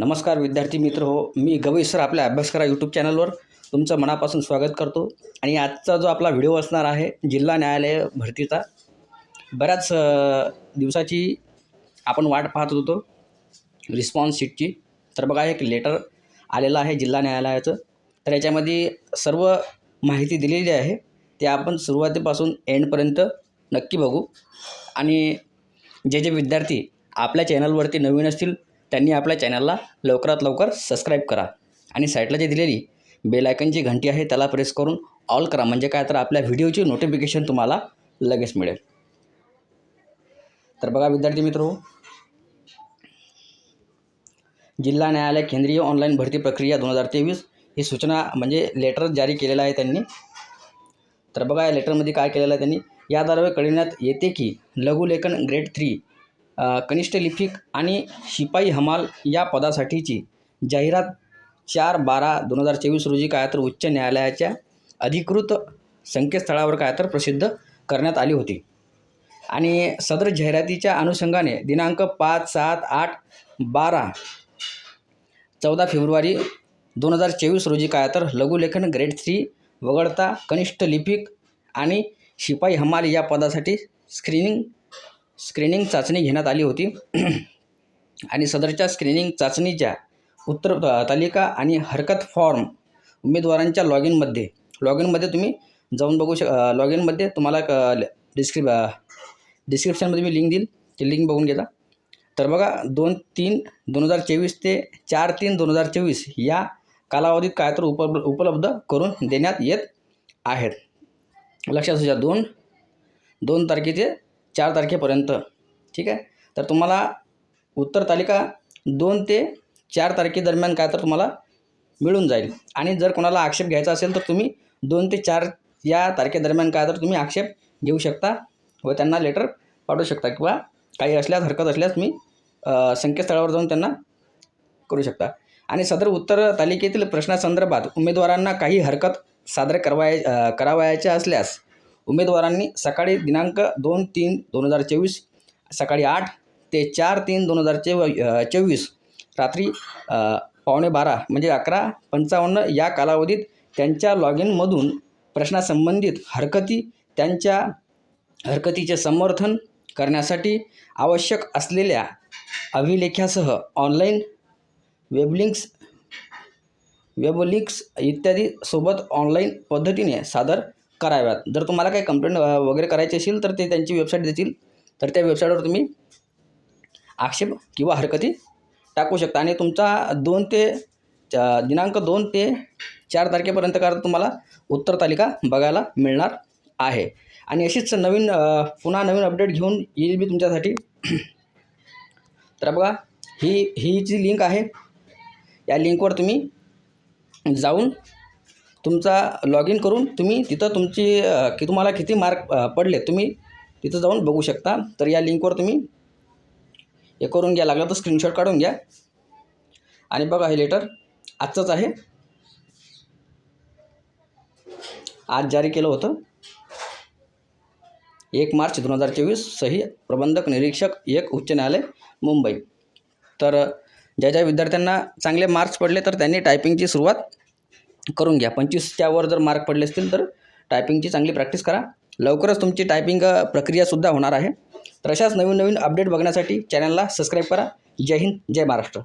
नमस्कार विद्यार्थी मित्र हो मी गवई सर आपल्या अभ्यास करा यूट्यूब चॅनलवर तुमचं मनापासून स्वागत करतो. आणि आजचा जो आपला व्हिडिओ असणार आहे जिल्हा न्यायालय भरतीचा बऱ्याच दिवसाची आपण वाट पाहत होतो रिस्पॉन्स शीटची तर बघा एक लेटर आलेलं आहे जिल्हा न्यायालयाचं. तर याच्यामध्ये सर्व माहिती दिलेली आहे. ते आपण सुरुवातीपासून एंडपर्यंत नक्की बघू. आणि जे जे विद्यार्थी आपल्या चॅनलवरती नवीन असतील त्यांनी आपल्या चॅनलला लवकरात लवकर सबस्क्राईब करा. आणि साईडला जी दिलेली बेलायकनची घंटी आहे त्याला प्रेस करून ऑल करा. म्हणजे काय? तर आपल्या व्हिडिओची नोटिफिकेशन तुम्हाला लगेच मिळेल. तर बघा विद्यार्थी मित्र हो, जिल्हा न्यायालय केंद्रीय ऑनलाईन भरती प्रक्रिया दोन हजार तेवीस ही सूचना म्हणजे लेटर जारी केलेलं आहे त्यांनी. तर बघा या लेटरमध्ये काय केलेलं आहे त्यांनी? याद्वारे कळविण्यात येते की लघुलेखन ग्रेड थ्री कनिष्ठ लिपिक आणि शिपाई हमाल या पदासाठीची जाहिरात चार बारा दोन हजार चोवीस रोजी काय तर उच्च न्यायालयाच्या अधिकृत संकेतस्थळावर काय तर प्रसिद्ध करण्यात आली होती. आणि सदर जाहिरातीच्या अनुषंगाने दिनांक पाच सात आठ बारा चौदा फेब्रुवारी दोन हजार चोवीस रोजी काय तर लघुलेखन ग्रेड थ्री वगळता कनिष्ठ लिपिक आणि शिपाई हमाल या पदासाठी स्क्रीनिंग स्क्रीनिंग चाचणी घेण्यात आली होती. आणि सदरच्या स्क्रीनिंग चाचणीच्या उत्तर तालिका आणि हरकत फॉर्म उमेदवारांच्या लॉग इनमध्ये लॉग इनमध्ये तुम्ही जाऊन बघू शक लॉग इनमध्ये तुम्हाला एक डिस्क्रिप डिस्क्रिप्शनमध्ये मी लिंक देईल. ती लिंक बघून घेता. तर बघा दोन तीन दोन हजार चोवीस ते चार तीन दोन हजार चोवीस या कालावधीत काय तर उप उपलब्ध करून देण्यात येत आहेत. लक्षात असू द्या दोन दोन तारखेचे चार तारखेपर्यंत. ठीक आहे? तर तुम्हाला उत्तर तालिका दोन ते चार तारखेदरम्यान काय तर तुम्हाला मिळून जाईल. आणि जर कोणाला आक्षेप घ्यायचा असेल तर तुम्ही दोन ते चार या तारखेदरम्यान काय तर तुम्ही आक्षेप घेऊ शकता व त्यांना लेटर पाठवू शकता किंवा काही असल्यास हरकत असल्यास तुम्ही संकेतस्थळावर जाऊन त्यांना करू शकता. आणि सदर उत्तर तालिकेतील प्रश्नासंदर्भात उमेदवारांना काही हरकत सादर करवाय करावयाच्या असल्यास उमेदवारांनी सकाळी दिनांक दोन तीन दोन हजार चोवीस सकाळी आठ ते चार तीन दोन हजार चे चोवीस रात्री पावणे बारा म्हणजे अकरा पंचावन्न या कालावधीत त्यांच्या लॉग इनमधून प्रश्नासंबंधित हरकती त्यांच्या हरकतीचे समर्थन करण्यासाठी आवश्यक असलेल्या अभिलेख्यासह ऑनलाईन वेबलिंक्स वेबलिंक्स इत्यादी सोबत ऑनलाईन पद्धतीने सादर कराव्यात. जर तुम्हाला काही कंप्लेंट वगैरे करायची असेल तर ते त्यांची वेबसाईट देतील. तर त्या वेबसाईटवर तुम्ही आक्षेप किंवा हरकती टाकू शकता. आणि तुमचा दोन ते दिनांक दोन ते चार तारखेपर्यंत का तुम्हाला उत्तर तालिका बघायला मिळणार आहे. आणि अशीच नवीन पुन्हा नवीन अपडेट घेऊन येईल मी तुमच्यासाठी. तर बघा ही ही जी लिंक आहे या लिंकवर तुम्ही जाऊन तुमचा लॉग इन करून तुम्ही तिथं तुमची की तुम्हाला किती मार्क पडले तुम्ही तिथं जाऊन बघू शकता. तर या लिंकवर तुम्ही हे करून घ्या. लागलं तर स्क्रीनशॉट काढून घ्या. आणि बघा हे लेटर आजचंच आहे. आज जारी केलं होतं. एक मार्च दोन हजार चोवीस सही प्रबंधक निरीक्षक एक उच्च न्यायालय मुंबई. तर ज्या ज्या विद्यार्थ्यांना चांगले मार्क्स पडले तर त्यांनी टायपिंगची सुरुवात करून घ्या. पंचवीस त्यावर जर मार्क पडले असतील तर टायपिंगची चांगली प्रॅक्टिस करा. लवकरच तुमची टायपिंग प्रक्रियासुद्धा होणार आहे. तर अशाच नवीन नवीन अपडेट बघण्यासाठी चॅनलला सबस्क्राईब करा. जय हिंद जय महाराष्ट्र.